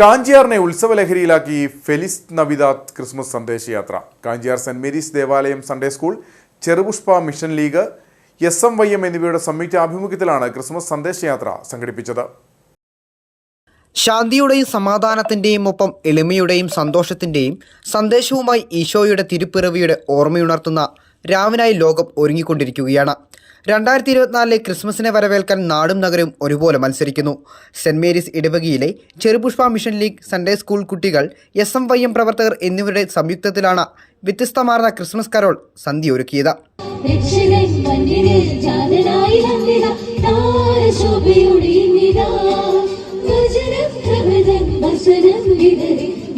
കാഞ്ചിയാറിനെ ഉത്സവലഹരിയിലാക്കി Felis നവിദാത് Christmas സന്ദേശയാത്ര. Kanchiyar Saint Mary's ദേവാലയം Sunday school Cherupushpa mission league S M Y M എന്നിവയുടെ സംയുക്ത ആഭിമുഖ്യത്തിലാണ് ക്രിസ്മസ് സന്ദേശയാത്ര സംഘടിപ്പിച്ചത്. ശാന്തിയുടെയും സമാധാനത്തിന്റെയും ഒപ്പം എളിമയുടെയും സന്തോഷത്തിന്റെയും സന്ദേശവുമായി ഈശോയുടെ തിരുപ്പിറവിയുടെ ഓർമ്മയുണർത്തുന്ന രാവിനായി ലോകം ഒരുങ്ങിക്കൊണ്ടിരിക്കുകയാണ്. രണ്ടായിരത്തി ഇരുപത്തിനാലിലെ ക്രിസ്മസിനെ വരവേൽക്കാൻ നാടും നഗരവും ഒരുപോലെ മത്സരിക്കുന്നു. സെന്റ് മേരീസ് ഇടവകയിലെ Cherupushpa mission league Sunday school കുട്ടികൾ എസ് എം വൈ എം പ്രവർത്തകർ എന്നിവരുടെ സംയുക്തത്തിലാണ് വ്യത്യസ്തമാർന്ന ക്രിസ്മസ് കരോൾ സന്ധ്യ ഒരുക്കിയത്.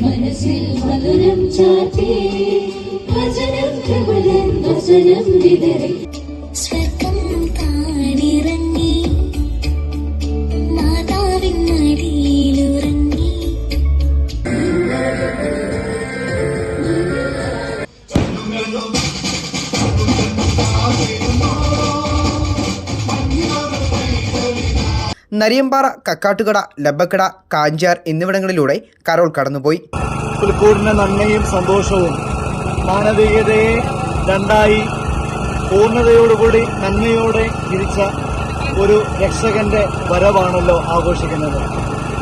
മനസ്സിൽ മധുരം ഭജനം വിതറി. നരിയമ്പാറ കക്കാട്ടുകട ലബക്കട കാഞ്ചാർ എന്നിവിടങ്ങളിലൂടെ കരോൾ കടന്നുപോയി. പുൽക്കൂടിന്റെ നന്മയും സന്തോഷവും. മാനവികതയെ രണ്ടായി പൂർണതയോടുകൂടി നന്മയോടെ തിരിച്ച ഒരു രക്ഷകന്റെ വരവാണല്ലോ ആഘോഷിക്കുന്നത്.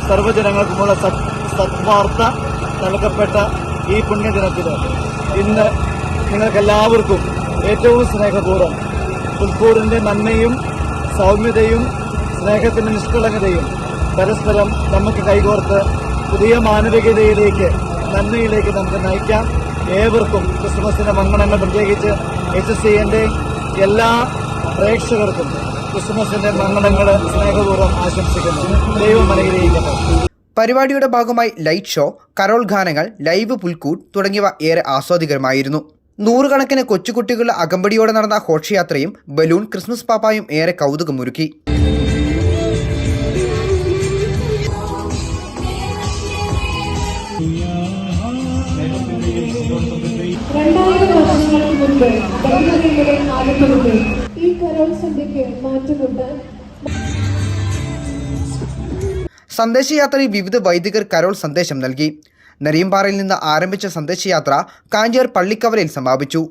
സർവജനങ്ങൾക്കുമുള്ള സത് സത്വാർത്ത നൽകപ്പെട്ട ഈ പുണ്യദിനത്തിൽ ഇന്ന് നിങ്ങൾക്കെല്ലാവർക്കും ഏറ്റവും സ്നേഹപൂർവം. പുൽക്കൂടിന്റെ നന്മയും സൗമ്യതയും സ്നേഹത്തിന്റെ നിഷ്കളങ്കതയും പരസ്പരം നമുക്ക് കൈകോർത്ത് പുതിയ മാനവികതയിലേക്ക് നന്മയിലേക്ക് നമുക്ക് നയിക്കാം. ഏവർക്കും ക്രിസ്മസിന്റെ മംഗളങ്ങൾ പ്രത്യേകിച്ച് എച്ച് എസ് സിന്റെ എല്ലാ പ്രേക്ഷകർക്കും ക്രിസ്മസിന്റെ മംഗളങ്ങൾ സ്നേഹപൂർവം ആശംസിക്കുന്നു. ദൈവം അനുഗ്രഹിക്കട്ടെ പരിപാടിയുടെ ഭാഗമായി ലൈറ്റ് ഷോ കരോൾ ഗാനങ്ങൾ ലൈവ് പുൽക്കൂട്ട് തുടങ്ങിയവ ഏറെ ആസ്വാദികരമായിരുന്നു. നൂറുകണക്കിന് കൊച്ചുകുട്ടികളുടെ അകമ്പടിയോടെ നടന്ന ഘോഷയാത്രയും ബലൂൺ ക്രിസ്മസ് പാപ്പായും ഏറെ കൗതുകമൊരുക്കി. ഈ കരോൾ സന്ധ്യയ്ക്ക് മാറ്റമുണ്ട്. സന്ദേശയാത്രയിൽ വിവിധ വൈദികർ കരോൾ സന്ദേശം നൽകി. നരിയമ്പാറയിൽ നിന്ന് ആരംഭിച്ച സന്ദേശയാത്ര കാഞ്ചേർ പള്ളിക്കവലയിൽ സമാപിച്ചു.